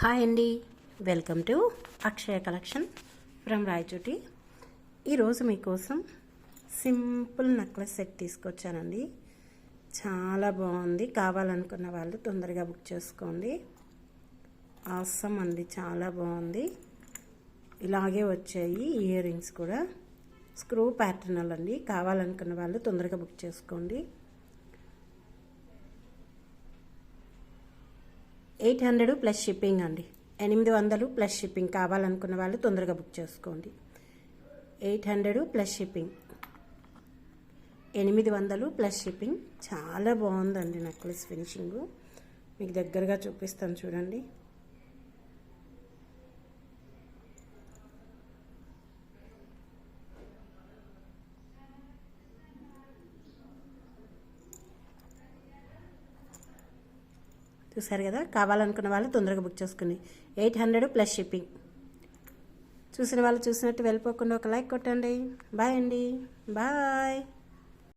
Hi అండి. Welcome to Akshaya collection from Rayachoti. ఈరోజు మీకోసం సింపుల్ నెక్లెస్ సెట్ తీసుకొచ్చానండి. చాలా బాగుంది. కావాలనుకున్న వాళ్ళు తొందరగా బుక్ చేసుకోండి. ఆసం అండి. చాలా బాగుంది. ఇలాగే వచ్చాయి ఇయర్ రింగ్స్ కూడా. స్క్రూ ప్యాటర్నల్ అండి. కావాలనుకున్న వాళ్ళు తొందరగా బుక్ చేసుకోండి. ఎయిట్ హండ్రెడ్ ప్లస్ షిప్పింగ్ అండి. ఎనిమిది వందలు ప్లస్ షిప్పింగ్ కావాలనుకున్న వాళ్ళు తొందరగా బుక్ చేసుకోండి. Eight hundred plus shipping. ఎనిమిది వందలు ప్లస్ షిప్పింగ్. చాలా బాగుందండి నెక్లెస్ ఫినిషింగు. మీకు దగ్గరగా చూపిస్తాను చూడండి. చూసారు కదా? కావాలనుకున్న వాళ్ళు తొందరగా బుక్ చేసుకుని. ఎయిట్ హండ్రెడ్ ప్లస్ షిప్పింగ్ చూసిన వాళ్ళు చూసినట్టు వెళ్ళిపోకుండా ఒక లైక్ కొట్టండి. బాయ్ అండి. బాయ్